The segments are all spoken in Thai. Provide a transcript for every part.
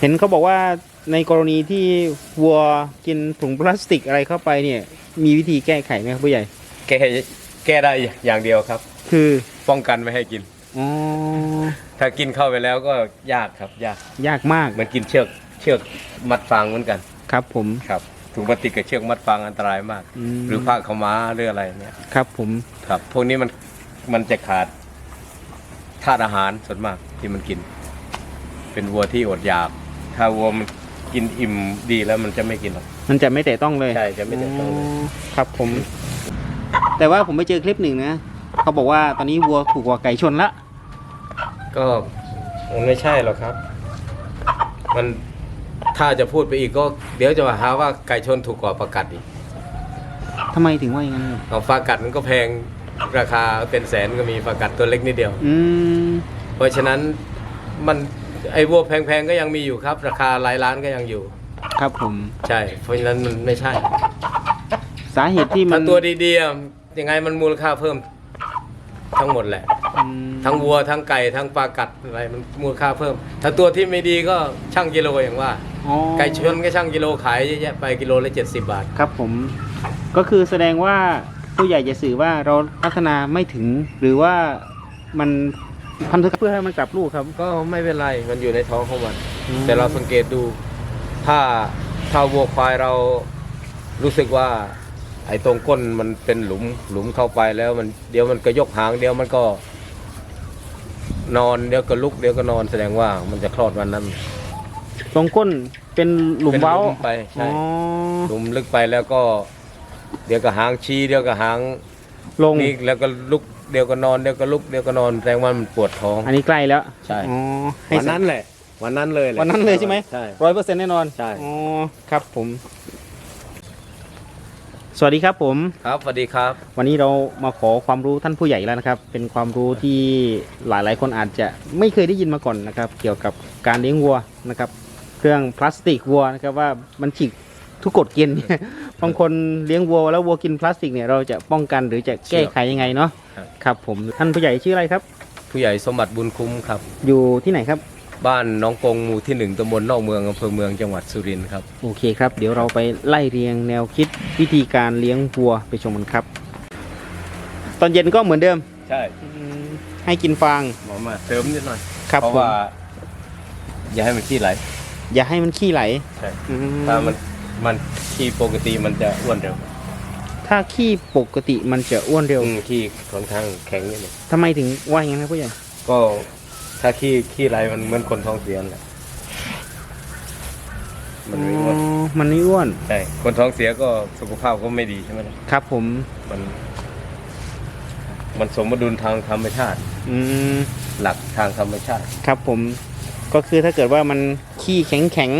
เห็นเขาบอกว่าในกรณีที่วัวกินถุงพลาสติกอะไรเข้าไปเนี่ย มีวิธีแก้ไขไหมครับผู้ใหญ่ แก้แก้ได้อย่างเดียวครับ คือป้องกันไม่ให้กิน อ๋อ ถ้ากินเข้าไปแล้วก็ยากครับยากยากมากเหมันกินเชือกเชือกมัดฟางเหมือนกันครับ ผมครับถุงพลาสติกกับเชือกมัดฟางอันตรายมาก มหรือผ้าขาวม้าหรืออะไรเนี่ยครับผมครับพวกนี้มันมันจะขาดธาตุอาหารส่วนมากที่มันกิน เป็นวัวที่อดอยาก ถ้าวัวมันกินอิ่มดีแล้วมันจะไม่กินหรอกมันจะไม่แตะต้องเลยใช่จะไม่ได้ต้องเลยครับผม แต่ว่าผมไปเจอคลิปหนึ่งนะเขาบอกว่าตอนนี้วัวถูกกว่าไก่ชนละก็มันไม่ใช่หรอกครับ มันถ้าจะพูดไปอีกก็ เดี๋ยวจะมาหาว่าไก่ชนถูกกว่าประกัดอีกทำไมถึงว่าอย่างนั้นครับเอาปลากัดมันก็แพงราคาเป็นแสนก็มีปลากัดตัวเล็กนิดเดียว อืมเพราะฉะนั้นมัน ไอ้วัวแพงๆก็ยังมีอยู่ครับ ราคาหลายล้านก็ยังอยู่ ครับผม ใช่ เพราะฉะนั้นมันไม่ใช่สาเหตุที่มัถ้านตัวดีๆอะยังไงมันมูลค่าเพิ่มทั้งหมดแหละ อืมทั้งวัวทั้งไก่ทั้งปลากัดอะไรมันมูลค่าเพิ่ม ถ้าตัวที่ไม่ดีก็ช่างกิโลอย่างว่า อ๋อไก่ชนก็ช่างกิโลขายเยอะแยะไปกิโลละ70 บาท ครับผม ก็คือแสดงว่าผู้ใหญ่จะสื่อว่าเราพัฒนาไม่ถึง หรือว่ามัน พันธุกรรมเพื่อให้มันกลับลูกครับก็ไม่เป็นไรมันอยู่ในท้องของมันอืมแต่เราสังเกตดู ถ้าถ้าวัวควายเรารู้สึกว่า ไอ้ตรงก้นมันเป็นหลุมหลุมเข้าไปแล้วมันเดี๋ยวมันก็ยกหางเดี๋ยวมันก็ นอนเดี๋ยวก็ลุกเดี๋ยวก็นอนแสดงว่ามันจะคลอดวันนั้นตรงก้นเป็นหลุมเป็นเว้า ไปอ๋ใช่อหลุมลึกไปแล้วก็ เดี๋ยวก็หางชี้เดี๋ยวก็หางลง นี่แล้วก็ลุก เดี๋ยวก็นอนเดี๋ยวก็ลุกเดี๋ยวก็นอนแสดงว่ามันปวดท้อง อันนี้ใกล้แล้ว ใช่ อ๋อให้วันนั้นแหละ วันนั้นเลยแหละวันนั้นเลยใช่ไหมใช่ร้อยเปอร์เซ็นต์แน่นอน ใช่อ๋อครับผม สวัสดีครับผม ครับสวัสดีครับ วันนี้เรามาขอความรู้ท่านผู้ใหญ่แล้วนะครับ เป็นความรู้ที่หลายๆ คนอาจจะไม่เคยได้ยินมาก่อนนะครับ เกี่ยวกับการเลี้ยงวัวนะครับ เครื่องพลาสติกวัวนะครับว่ามันฉีกทุกกฎเกณฑ์ บางคนเลี้ยงวัวแล้ววัวกินพลาสติกเนี่ยเราจะป้องกันหรือจะแก้ไขยังไงเนาะครับ ครับผมท่านผู้ใหญ่ชื่ออะไรครับ ผู้ใหญ่สมบัติบุญคุ้มครับ อยู่ที่ไหนครับ บ้านหน้องกงหมู่ที่หนึ่งตำบลนอกเมืองอำเภอเมืองจังหวัดสุรินทร์ครับ โอเคครับ เดี๋ยวเราไปไล่เรียงแนวคิดวิธีการเลี้ยงวัวไปชมกันครับ ตอนเย็นก็เหมือนเดิม ใช่ให้กินฟางหมอมาเติมนิดหน่อยครับเพราะผมว่าอย่าให้มันขี้ไหลอย่าให้มันขี้ไหลใช่อืถ้ามัน มันขี้ปกติมันจะอ้วนเร็วถ้าขี้ปกติมันจะอ้วนเร็วอืมขี้ค่อนข้างแข็งนิดหนึงทำไมถึงว่าอย่างนั้นครับผู้ใหญ่ก็ถ้าขี้ขี้ไหลมันเหมือนคนท้องเสียนั่นแหละมันไม่อ้วนอ๋อมันไม่อ้วนใช่คนท้องเสียก็สุขภาพก็ไม่ดีใช่ไหมล่ะครับ ผม มัน มันสมดุลทางธรรมชาติ อืมหลักทางธรรมชาติ ครับผม ก็คือถ้าเกิดว่ามันขี้แข็งแข็ง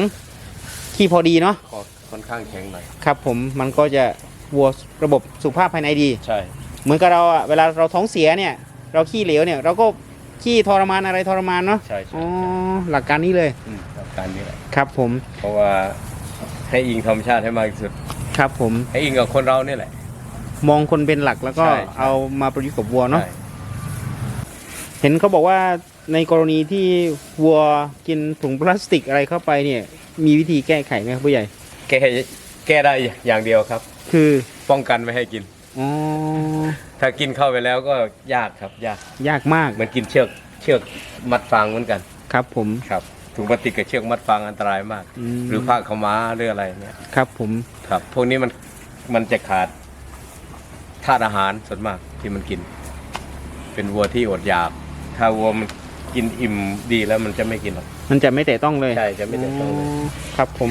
ๆขี้พอดีเนาะก็ ค่อนข้างแข็งหน่อยครับผมมันก็จะวัวระบบสุขภาพภายในดี ใช่ เหมือนกับเราอะเวลาเราท้องเสียเนี่ย เราขี้เหลวเนี่ย เราก็ขี้ทรมานอะไรทรมานเนาะใช่ใช่อ๋อใช่หลักการนี้เลยอืมหลักการนี้แหละครับผมเพราะว่าให้อิงธรรมชาติให้มากที่สุด ครับผมให้อิงกับคนเราเนี่ยแหละ มองคนเป็นหลักแล้วก็ใช่ใช่ เอามาประยุกต์กับวัวเนาะ ใช่เห็นเขาบอกว่าในกรณีที่วัวกินถุงพลาสติกอะไรเข้าไปเนี่ย มีวิธีแก้ไขไหมครับผู้ใหญ่ แก้แก้ได้อย่างเดียวครับ คือป้องกันไม่ให้กิน อ๋อถ้ากินเข้าไปแล้วก็ยากครับยากยากมากเหมันกินเชือกเชือกมัดฟางเหมือนกันครับผม ครับถุงพลาสติกกับเชือกมัดฟางอันตรายมากมหรือผ้าขาวม้าหรืออะไรเนี่ยครับผมครับพวกนี้มันมันจะขาดธาตุอาหารส่วนมากที่มันกิน เป็นวัวที่อดอยาก ถ้าวัวมันกินอิ่มดีแล้วมันจะไม่กินหรอก มันจะไม่แตะต้องเลยใช่จะไม่แตะต้องเลย ครับผม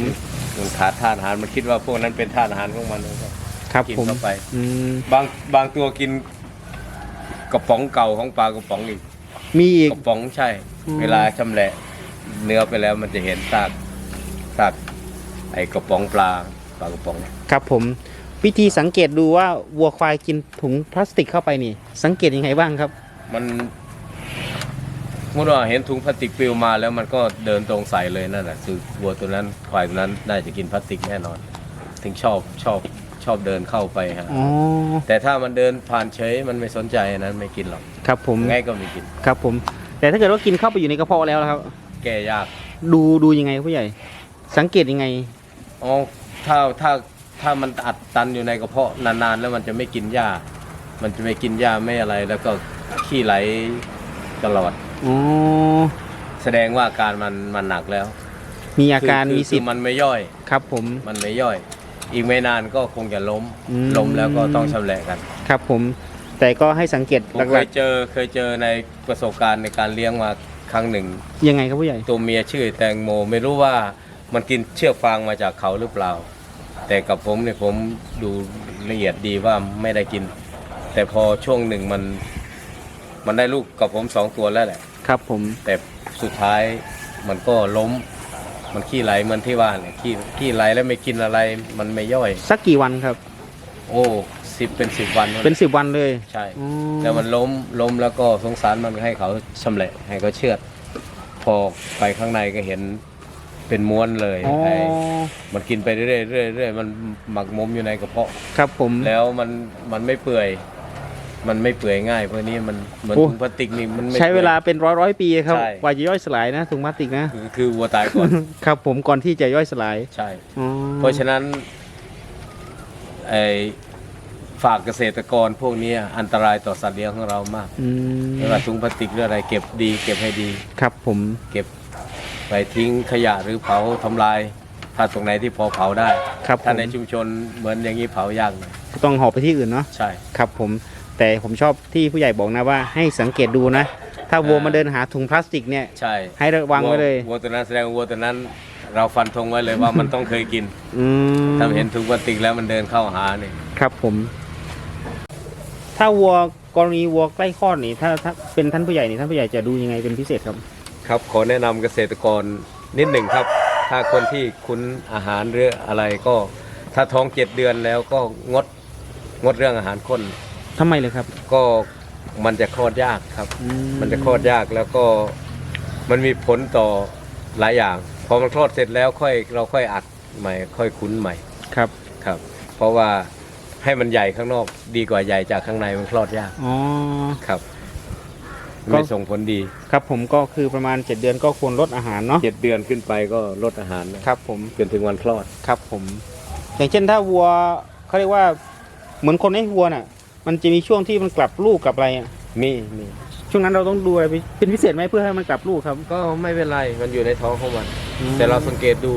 มันขาดธาตุอาหารมันคิดว่าพวกนั้นเป็นธาตุอาหารของมันเลยครับ ครับกินผมเข้าไป อืมบางบางตัวกินกระป๋องเก่าของปลากระป๋องอีกมีอีก กระป๋องใช่ อืม เวลาชำแหละ เนื้อไปแล้วมันจะเห็นซากซากไอ้กระป๋องปลาปลากระป๋อง ครับผม วิธีสังเกตดูว่าวัวควายกินถุงพลาสติกเข้าไปนี่ สังเกตยังไงบ้างครับ มัน เมื่อว่าเห็นถุงพลาสติกปลิวมาแล้วมันก็เดินตรงใส่เลยนั่นแหละคือวัวตัวนั้นควายตัวนั้นน่าจะกินพลาสติกแน่นอน ถึงชอบชอบชอบเดินเข้าไปฮะอ๋อแต่ถ้ามันเดินผ่านเฉยมันไม่สนใจอันนั้นไม่กินหรอกครับผมไงก็ไม่กิน ครับผม แต่ถ้าเกิดว่ากินเข้าไปอยู่ในกระเพาะแล้วล่ะครับ แก้ยากอดูดูยังไงครับผู้ใหญ่ สังเกตยังไง อ๋อถ้าถ้าถ้ามันอัดตันอยู่ในกระเพาะนานๆ แล้วมันจะไม่กินหญ้า มันจะไม่กินหญ้าไม่อะไร แล้วก็ขี้ไหลตลอดอ๋อแสดงว่าอาการมันมันหนักแล้วมีอาการคืมีคืสิทธิ์มันไม่ย่อย ครับผม มันไม่ย่อย อีกไม่นานก็คงจะล้มอืม ล้มแล้วก็ต้องชำแหละกันครับผม แต่ก็ให้สังเกตผมหเคลัยกเจอเคยเจอในประสบการณ์ในการเลี้ยงมาครั้งหนึ่ง ๆยังไงครับผู้ใหญ่ตัวเมียชื่อแตงโมไม่รู้ว่ามันกินเชือกฟางมาจากเขาหรือเปล่า แต่กับผมเนี่ยผมดูละเอียดดีว่าไม่ได้กิน แต่พอช่วงหนึ่งมัน มันได้ลูกกับผมสองตัวแล้วแหละ ครับผม แต่สุดท้ายมันก็ล้ม มันขี้ไหลเหมือนที่ว่าเนี่ยขี้ขี้ไหลแล้วไม่กินอะไร มันไม่ย่อย สักกี่วันครับ โอ้สิบเป็นสิบวันเป็นสิบวันเลยใช่อ๋อแล้วมันล้มล้มแล้วก็สงสารมันให้เขาชำแหละให้เขาเชือด พอไปข้างในก็เห็นเป็นม้วนเลยอ๋อไอ้มันกินไปเรื่อยๆเรื่อยๆเรื่อยๆมันหมักหมมอยู่ในกระเพาะ ครับผมแล้วมันมันไม่เปื่อย มันไม่เปื่อยง่ายเพราะนี้มันเหมือนโอ้ ถุงพลาสติกนี่มันไม่ใช้เวลาปื่เป็นร้อยร้อยๆปีครับใช่ กว่าจะย่อยสลายนะถุงพลาสติกนะอยคือคือวัวตายก่อน ครับผมก่อนที่จะย่อยสลายใช่ อ๋อเพราะฉะนั้นไอ้ฝากเกษตรกรพวกนี้อันตรายต่อสัตว์เลี้ยงของเรามากอืมไม่ว่าถุงพลาสติกหรืออะไรเก็บดี เก็บให้ดี ครับผม เก็บไปทิ้งขยะหรือเผาทำลาย ถ้าตรงไหนที่พอเผาได้ ครับผถ้ามในชุมชนเหมือนอย่างนี้เผายากหน่อยต้องหอบไปที่อื่นเนาะ ใช่ ครับผม แต่ผมชอบที่ผู้ใหญ่บอกนะว่าให้สังเกตดูนะ ถ้าวัวอ่ามาเดินหาถุงพลาสติกเนี่ยใช่ให้ระวังไว้เลยวัวตัวนั้นแสดงว่าวัวตัวนั้น เราฟันธงไว้เลยว่ามันต้องเคยกินอืมถ้าเห็นถุงพลาสติกแล้วมันเดินเข้าหาเนี่ยครับผม ถ้าวัวกรณีวัวใกล้คลอดนี่ถ้าถ้าเป็นท่านผู้ใหญ่นี่ท่านผู้ใหญ่จะดูยังไงเป็นพิเศษครับ ครับขอแนะนำเกษตรกรนิดหนึ่งครับ ถ้าคนที่คุ้นอาหารหรืออะไรก็ ถ้าท้องเจ็ดเดือนแล้วก็งดงดเรื่องอาหารข้น ทำไมเลยครับ ก็มันจะคลอดยากครับ อืมันจะคลอดยากแล้วก็มันมีผลต่อหลายอย่างพอมันคลอดเสร็จแล้วค่อยเราค่อยอัดใหม่ ค่อยคุ้นใหม่ครับครับ เพราะว่าให้มันใหญ่ข้างนอกดีกว่าใหญ่จากข้างในมันคลอดยากอ๋อ ครับก็ ไม่ส่งผลดีครับผมก็คือประมาณ 7 เดือนก็ควรลดอาหารเนาะเจ็ดเดือนขึ้นไปก็ลดอาหารนะครับผมจนถึงวันคลอด ครับผม อย่างเช่นถ้าวัวเขาเรียกว่าเหมือนคนให้วัวน่ะ มันจะมีช่วงที่มันกลับลูกกลับอะไรอะมีมีช่วงนั้นเราต้องดูอะไรเป็นพิเศษไหมเพื่อให้มันกลับลูกครับ ก็ไม่เป็นไรมันอยู่ในท้องของมันแต่เราสังเกตดู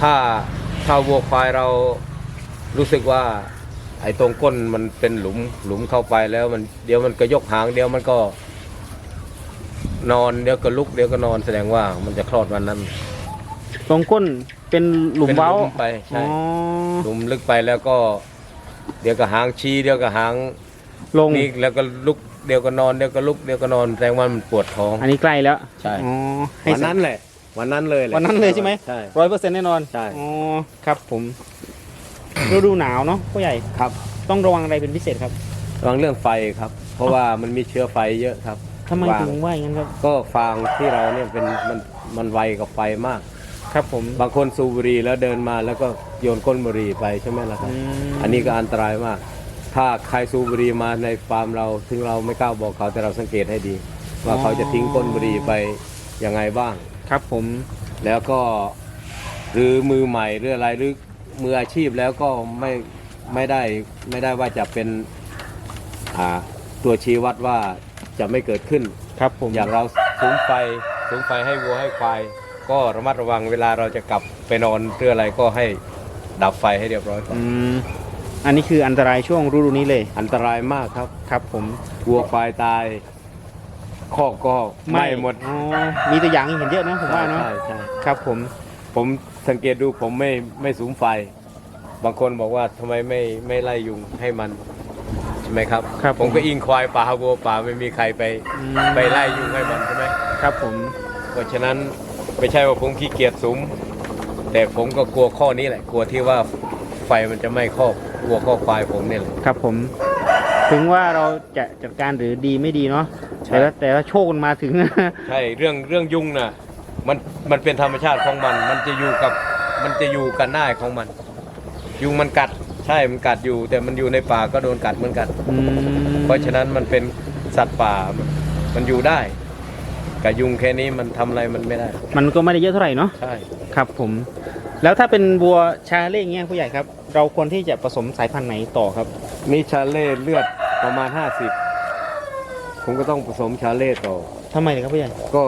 ถ้าถ้าวัวควายเรารู้สึกว่า ไอ้ตรงก้นมันเป็นหลุมหลุมเข้าไปแล้วมันเดี๋ยวมันก็ยกหางเดี๋ยวมันก็ นอนเดี๋ยวก็ลุกเดี๋ยวก็นอนแสดงว่ามันจะคลอดวันนั้นตรงก้นเป็นหลุมเป็นเว้าไปอ๋ใช่อหลุมลึกไปแล้วก็ เดี๋ยวก็หางชี้เดี๋ยวก็หางลง นี่แล้วก็ลุกเดี๋ยวก็นอนเดี๋ยวก็ลุกเดี๋ยวก็นอนแสดงว่ามันปวดท้องอันนี้ใกล้แล้วใช่อ๋อให้วันนั้นแหละ วันนั้นเลยแหละวันนั้นเลยใช่ไหม ใช่ ร้อยเปอร์เซ็นต์แน่นอนใช่ อ๋อครับผมฤดูหนาวเนาะผู้ใหญ่ครับต้องระวังอะไรเป็นพิเศษครับระวังเรื่องไฟครับ เพราะว่ามันมีเชื้อไฟเยอะครับทำไมวางถึงว่าอย่างนั้นครับ ก็ฟางที่เราเนี่ยเป็นมันมันไวกับไฟมาก ครับผม บางคนสูบบุหรี่แล้วเดินมาแล้วก็โยนก้นบุหรี่ไปใช่ไหมล่ะครับ อืม อันนี้ก็อันตรายมาก ถ้าใครสูบบุหรี่มาในฟาร์มเราถึงเราไม่กล้าบอกเขาแต่เราสังเกตให้ดี ว่าเขาจะทิ้งก้นบุหรี่ไปยังไงบ้าง ครับผม แล้วก็หรือมือใหม่หรืออะไรหรือมืออาชีพแล้วก็ไม่ไม่ได้ไม่ได้ว่าจะเป็นอ่าตัวชี้วัดว่าจะไม่เกิดขึ้น ครับผม อย่างเราสูงไฟสูงไฟให้วัวให้ควาย ก็ระมัดระวังเวลาเราจะกลับไปนอนหรืออะไรก็ให้ดับไฟให้เรียบร้อยก่อนอืมอันนี้คืออันตรายช่วงฤดูนี้เลยอันตรายมากครับครับ ผมวัวควายตายคอกก็ไหม้หมดอ๋อมีตัวอย่างให้เห็นเยอะนะผมว่าเนาะใช่ใช่ครับผมผมสังเกตดูผมไม่ไม่สูงไฟ บางคนบอกว่าทำไมไม่ไม่ไล่ยุงให้มันใช่ไหมครับ ครับผมก็อิงควายป่าวัวป่าไม่มีใครไป อืมไปไล่ยุงให้มันใช่ไหมครับผม เพราะฉะนั้น ไม่ใช่ว่าผมขี้เกียจสูงแต่ผมก็กลัวข้อนี้แหละ กลัวที่ว่าไฟมันจะไหม้คอกวัวข้อกควายผมเนี่ยแหละ ครับผม ถึงว่าเราจะจัดการหรือดีไม่ดีเนาะใช่ แต่ว่าแต่ว่าโชคมันมาถึง ใช่เรื่องเรื่องยุงน่ะมันมันเป็นธรรมชาติของมัน มันจะอยู่กับมันจะอยู่กันได้ของมัน ยุงมันกัดใช่มันกัดอยู่ แต่มันอยู่ในป่าก็โดนกัดเหมือนกัน อืมเพราะฉะนั้นมันเป็นสัตว์ป่ามันมันอยู่ได้ กับยุงแค่นี้มันทำอะไรมันไม่ได้ มันก็ไม่ได้เยอะเท่าไหร่เนาะใช่ครับผม แล้วถ้าเป็นวัวชาเล่ย่างเงี้ยผู้ใหญ่ครับ เราควรที่จะผสมสายพันธุ์ไหนต่อครับมีชาเล่เลือดประมาณ 50 ผมก็ต้องผสมชาเล่ต่อ ทำไมครับผู้ใหญ่ก็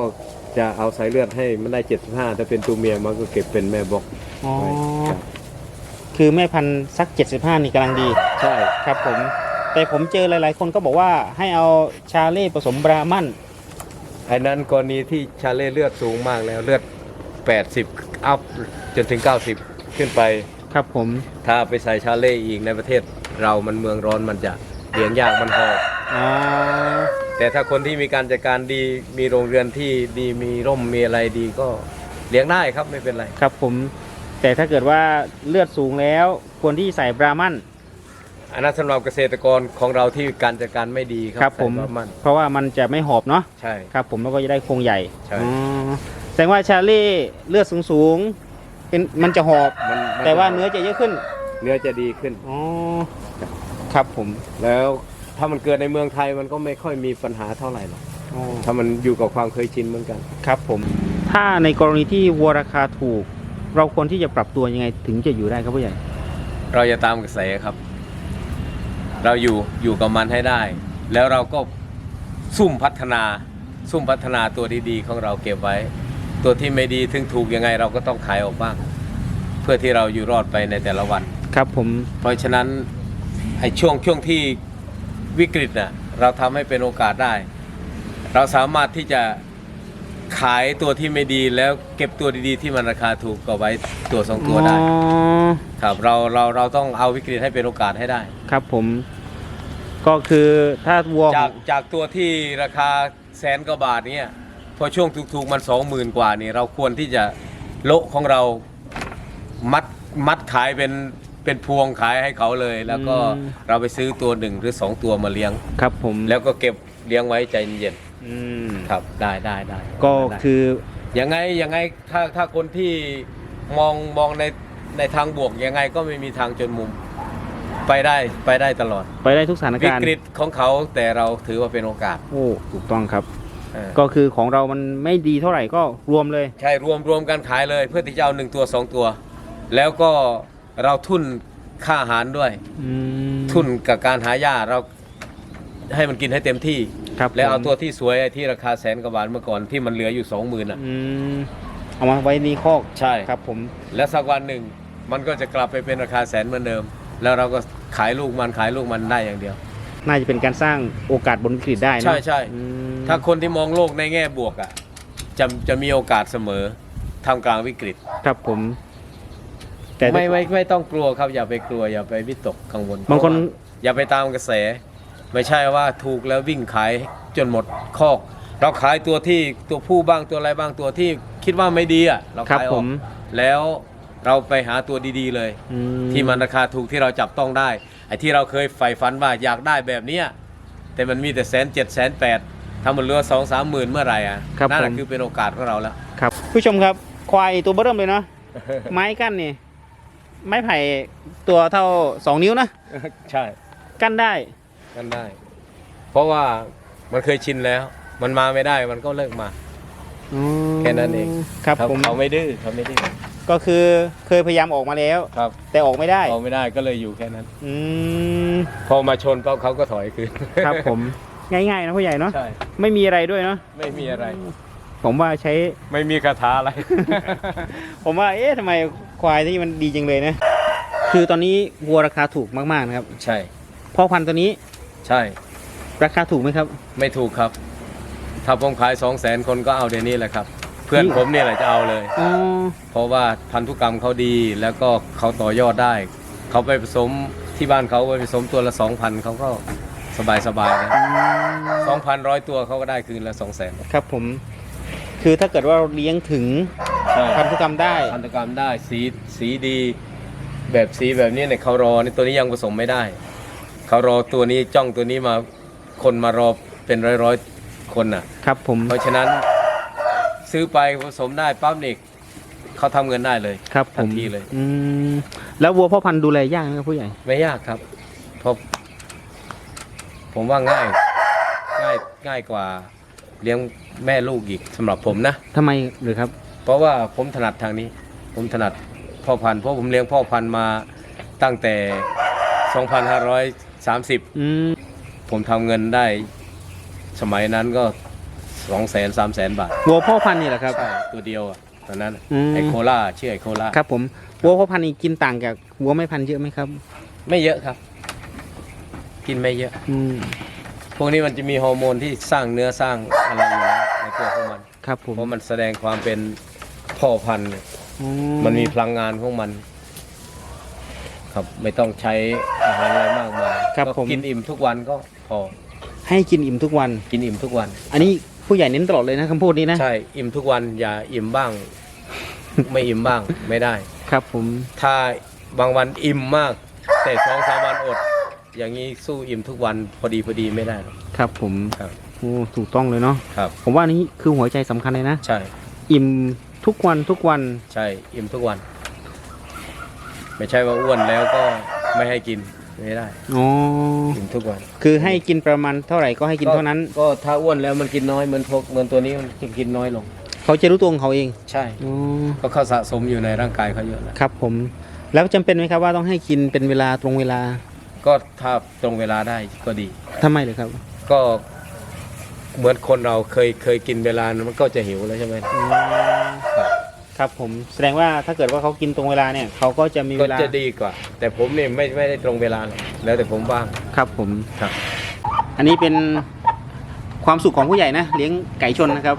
จะเอาสายเลือดให้มันได้ 75 ถ้าเป็นตัวเมียมันก็เก็บเป็นแม่บอกอ๋อไว้ครับคือแม่พันธุ์สัก 75 นี่กำลังดีใช่ ครับผม แต่ผมเจอหลาย ๆ คนก็บอกว่าให้เอาชาเล่ผสมบรามัน ไอ้นั้นกรณีที่ชาเล่เลือดสูงมากแล้วเลือด 80 อัพจนถึง 90 ขึ้นไป ครับผม ถ้าไปใส่ชาเล่อีกในประเทศเรามันเมืองร้อนมันจะเลี้ยงยากมันหอบอ๋อแต่ถ้าคนที่มีการจัดการดีมีโรงเรือนที่ดีมีร่มมีอะไรดีก็เลี้ยงได้ครับไม่เป็นไร ครับผม แต่ถ้าเกิดว่าเลือดสูงแล้ว ควรที่ใส่บรามัน อันนั้นสำหรับเกษตรกรของเราที่การจัดการไม่ดีคครัรับบผม ใส่ประมันเพราะว่ามันจะไม่หอบเนาะใช่ ครับ ผมแล้วก็จะได้โครงใหญ่ใช่ อ๋อแสดงว่าชาเล่เลือดสูงๆเป็นมันจะหอบ มันมันแต่ว่าเนื้อจะเยอะขึ้นเนื้อจะดีขึ้น อ๋อครับผมแล้วถ้ามันเกิดในเมืองไทยมันก็ไม่ค่อยมีปัญหาเท่าไหร่หรอกอ๋อ ถ้ามันอยู่กับความเคยชินเหมือนกัน ครับผม ถ้าในกรณีที่วัวราคาถูก เราควรที่จะปรับตัวยังไงถึงจะอยู่ได้ครับผู้ใหญ่ เราจะตามกระแสครับ เราอยู่อยู่กับมันให้ได้ แล้วเราก็ซุ่มพัฒนาซุ่มพัฒนาตัวดีๆ ของเราเก็บไว้ ตัวที่ไม่ดีถึงถูกยังไงเราก็ต้องขายออกบ้าง เพื่อที่เราอยู่รอดไปในแต่ละวัน ครับผมเพราะฉะนั้นไอ้ช่วงช่วงที่วิกฤตน่ะเราทำให้เป็นโอกาสได้ เราสามารถที่จะ ขายตัวที่ไม่ดีแล้วเก็บตัวดีๆที่มันราคาถูกก็ไว้ตัวสองตัวได้ อ๋อครับเราเราเราต้องเอาวิกฤตให้เป็นโอกาสให้ได้ ครับผม ก็คือถ้าวัวจากจากตัวที่ราคาแสนกว่าบาทเนี่ยพอช่วงถูกๆมันสองหมื่นกว่านี่เราควรที่จะโละของเรามัดมัดขายเป็นเป็นพวงขายให้เขาเลย แล้วก็เราไปซื้อตัวหนึ่งหรือสองตัวมาเลี้ยง ครับผมแล้วก็เก็บเลี้ยงไว้ใจเย็น อืมๆครับได้ได้ได้ก็ได้คือ ยังไงยังไงถ้าถ้าคนที่มองมองในในทางบวกยังไงก็ไม่มีทางจนมุม ไปได้ไปได้ตลอด ไปได้ทุกสถานวิการณ์กฤตของเขาแต่เราถือว่าเป็นโอกาสโอ้ถูกต้องครับ เออก็คือของเรามันไม่ดีเท่าไหร่ก็รวมเลย ใช่รวมรวมกันขายเลย เพื่อที่จะเอาหนึ่งตัวสองตัว แล้วก็เราทุนค่าอาหารด้วยอืมทุนกับการหาหญ้าเราให้มันกินให้เต็มที่ ครับแล้วเอาผมตัวที่สวยไอ้ที่ราคาแสนกว่าบาทเมื่อก่อนที่มันเหลืออยู่สองหมื่นอะ อืมเอามาไว้ในคอกใช่ ครับผม และสักวันหนึ่งมันก็จะกลับไปเป็นราคาแสนเหมือนเดิม แล้วเราก็ขายลูกมันขายลูกมันได้อย่างเดียว น่าจะเป็นการสร้างโอกาสบนวิกฤตได้เนอะใช่ใช่อืมถ้าคนที่มองโลกในแง่บวกอะจะจะมีโอกาสเสมอท่ามกลางวิกฤต ครับผม แต่ไม่ไม่ไม่ต้องกลัวครับอย่าไปกลัวอย่าไปวิตกกังวลบางคนเพระว่อย่าไปตามกระแส ไม่ใช่ว่าถูกแล้ววิ่งขายจนหมดคอก เราขายตัวที่ตัวผู้บ้างตัวอะไรบ้างตัวที่คิดว่าไม่ดีอะเราครับขายอผอกม แล้วเราไปหาตัวดีๆเลย อืที่มันราคาถูกที่เราจับต้องได้ไอ้ที่เราเคยใฝ่ฝันว่าอยากได้แบบเนี้ยแต่มันมีแต่แสนเจ็ดแสนแปดถ้ามันเหลือสองสามหมื่นเมื่อไหร่อะครับนั่นแหละผม คือเป็นโอกาสของเราแล้ว ครับ ผู้ชมครับ ควายตัวเบิ่มเลยเนาะ ไม้กั้นนี่ ไม้ไผ่ตัวเท่าสองนิ้วนะ ใช่ กั้นได้ กันได้ เพราะว่ามันเคยชินแล้ว มันมาไม่ได้มันก็เลิกมา อืมแค่นั้นเอง ครับเขาผม เขาไม่ดื้อเขาไม่ดื้อก็คือเคยพยายามออกมาแล้ว ครับแต่ออกไม่ได้ เขาไม่ได้ก็เลยอยู่แค่นั้น อืม พอมาชนปั๊บเขาก็ถอยคืนครับผม ง่ายๆนะผู้ใหญ่เนาะ ใช่ ไม่มีอะไรด้วยเนาะ ไม่มีอะไร ผมว่าใช้ ไม่มีคาถาอะไร ผมว่า เอ๊ะทำไมควายที่มันดีจังเลยนะ คือตอนนี้วัวราคาถูกมากๆนะครับ ใช่ พ่อพันธุ์ตัวนี้ ใช่ ราคาถูกไหมครับ ไม่ถูกครับ ถ้าผมขายสองแสนคนก็เอาเดี๋ยวนี้แหละครับ เพื่อนนี่ผมเนี่ยแหละจะเอาเลย อ๋อ เพราะว่าพันธุกรรมเขาดีแล้วก็เขาต่อยอดได้ เขาไปผสมที่บ้านเขาไปผสมตัวละสองพันเขาก็สบายสบายๆนะสองพันร้อยตัวเขาก็ได้คืนละสองแสนครับผม คือถ้าเกิดว่าเราเลี้ยงถึงใช่พันธุกรรมได้ พันธุกรรมได้สีสีดี แบบสีแบบนี้เนี่ยเขารอนี่ตัวนี้ยังผสมไม่ได้ เขารอตัวนี้จ้องตัวนี้มาคนมารอเป็นร้อยร้อยๆคนน่ะ ครับผมเพราะฉะนั้นซื้อไปผสมได้ปั๊บนี่เขาทำเงินได้เลยครับผทันมทีเลย อืมแล้ววัวพ่อพันธุ์ดูแลยากไหมครับผู้ใหญ่ไม่ยากครับเพราะผมว่าง่ายง่ายง่ายกว่าเลี้ยงแม่ลูกอีกสำหรับผมนะ ทำไมหรือครับเพราะว่าผมถนัดทางนี้ ผมถนัดพ่อพันธุ์เพราะผมเลี้ยงพ่อพันธุ์มาตั้งแต่ 2530อืมผมทำเงินได้ สมัยนั้นก็2 0 0 0 0 0 3 0 0 0 0บาทวัวพ่อพันธุ์นี่แหละครับ ใช่ตัวเดียวอะตอนนั้นอะอืม ไอโคล่าชื่อไอโคล่าครับผมวัวพ่อพันธุ์นี่กินต่างจากวัวไม่พันธุ์เยอะไหมครับ ไม่เยอะครับ กินไม่เยอะ อืมพวกนี้มันจะมีฮอร์โมนที่สร้างเนื้อสร้างอะไรอยู่แล้วในตัวของมันครับผมเพราะมันแสดงความเป็นพ่อพันธุ์เนี่ยอืมันมีพลังงานของมัน ครับไม่ต้องใช้อาหารอะไรมากมายครับก็ผม กินอิ่มทุกวันก็พอให้กินอิ่มทุกวัน กินอิ่มทุกวัน อันนี้ผู้ใหญ่เน้นตลอดเลยนะคำพูดนี้นะใช่อิ่มทุกวันอย่าอิ่มบ้าง ไม่อิ่มบ้างไม่ได้ ครับผมถ้าบางวันอิ่มมาก แต่สองสามวันอด อย่างนี้สู้อิ่มทุกวันพอดีพอดีไม่ได้หรอก ครับผมครับ โอ้ถูกต้องเลยเนาะครับ ผมว่านี่คือหัวใจสำคัญเลยนะ ใช่ อิ่มทุกวันทุกวัน ใช่อิ่มทุกวัน ไม่ใช่ว่าอ้วนแล้วก็ไม่ให้กินไม่ได้อ๋ออิ่มทุกวันคือให้กินประมาณเท่าไหร่ก็ให้กินเท่านั้น ก็ถ้าอ้วนแล้วมันกินน้อยเหมือนพวกเหมือนตัวนี้มันจะกินน้อยลง เขาจะรู้ตัวของเขาเองใช่อ๋อก็เขาสะสมอยู่ในร่างกายเขาเยอะแล้วครับผม แล้วจำเป็นไหมครับว่าต้องให้กินเป็นเวลาตรงเวลาก็ถ้าตรงเวลาได้ก็ดี ทำไมเลยครับก็เหมือนคนเราเคยเคยกินเวลามันก็จะหิวแล้วใช่ไหมอืม ครับผมแสดงว่าถ้าเกิดว่าเขากินตรงเวลาเนี่ยเขาก็จะมีก็เวลาจะดีกว่า แต่ผมเนี่ยไม่ไม่ได้ตรงเวลาหรอกแล้วแต่ผมบ้าง ครับผมครับ อันนี้เป็นความสุขของผู้ใหญ่นะเลี้ยงไก่ชนนะครับ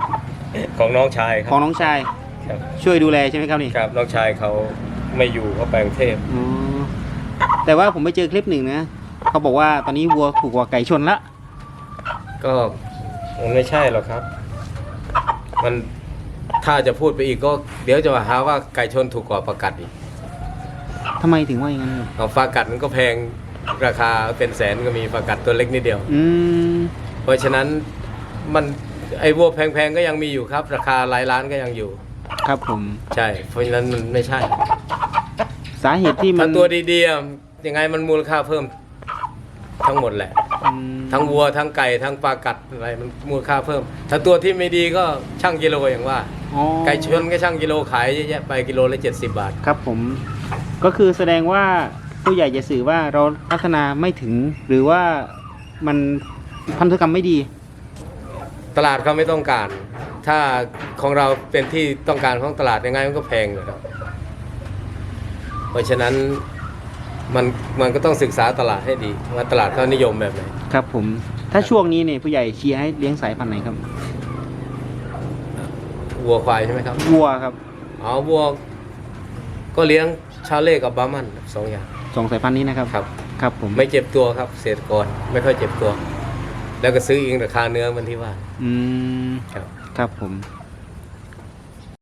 ของน้องชายคขรัอบงน้องชายครับ ช่วยดูแลใช่ไหมครับนี่ครับน้องชายเขาไม่อยู่เขาไปกรุงเทพอ๋อแต่ว่าผมไปเจอคลิปหนึ่งนะเขาบอกว่าตอนนี้วัวถูกกว่าไก่ชนละก็มันไม่ใช่หรอกครับ มัน ถ้าจะพูดไปอีกก็เดี๋ยวจะมาหาว่าไก่ชนถูกกว่าประกัดอีกทำไมถึงว่าอย่างนั้นครับเอาปลากัดมันก็แพงราคาเป็นแสนก็มีปลากัดตัวเล็กนิดเดียว อืมเพราะฉะนั้นมันไอ้วัวแพงๆก็ยังมีอยู่ครับ ราคาหลายล้านก็ยังอยู่ ครับผมใช่ เพราะฉะนั้นมันไม่ใช่สาเหตุที่มัถ้านตัวดีๆอะยังไงมันมูลค่าเพิ่มทั้งหมดแหละ อืมทั้งวัวทั้งไก่ทั้งปลากัดอะไรมันมูลค่าเพิ่ม ถ้าตัวที่ไม่ดีก็ช่างกิโลอย่างว่า อ๋อไก่ชนก็ช่างกิโลขายเยอะแยะไปกิโลละ70 บาท ครับผม ก็คือแสดงว่าผู้ใหญ่จะสื่อว่าเราพัฒนาไม่ถึง หรือว่ามันพันธุกรรมไม่ดี ตลาดเขาไม่ต้องการ ถ้าของเราเป็นที่ต้องการของตลาดยังไงมันก็แพงอยู่แล้วเพราะฉะนั้นมันมันก็ต้องศึกษาตลาดให้ดีว่าตลาดเขานิยมแบบไหน ครับผม ถ้าช่วงนี้เนี่ยผู้ใหญ่เชียร์ให้เลี้ยงสายพันธุ์ไหนครับ วัวควายใช่ไหมครับ วัวครับอ๋อวัว ก็เลี้ยงชาเล่กับบาร์มันสองอย่างสองสายพันธุ์นี้นะครับ ครับ ครับผมไม่เจ็บตัวครับเศรษฐกรไม่ค่อยเจ็บตัว แล้วก็ซื้อเองราคาเนื้อมันที่ว่า อืม ครับ ครับผมค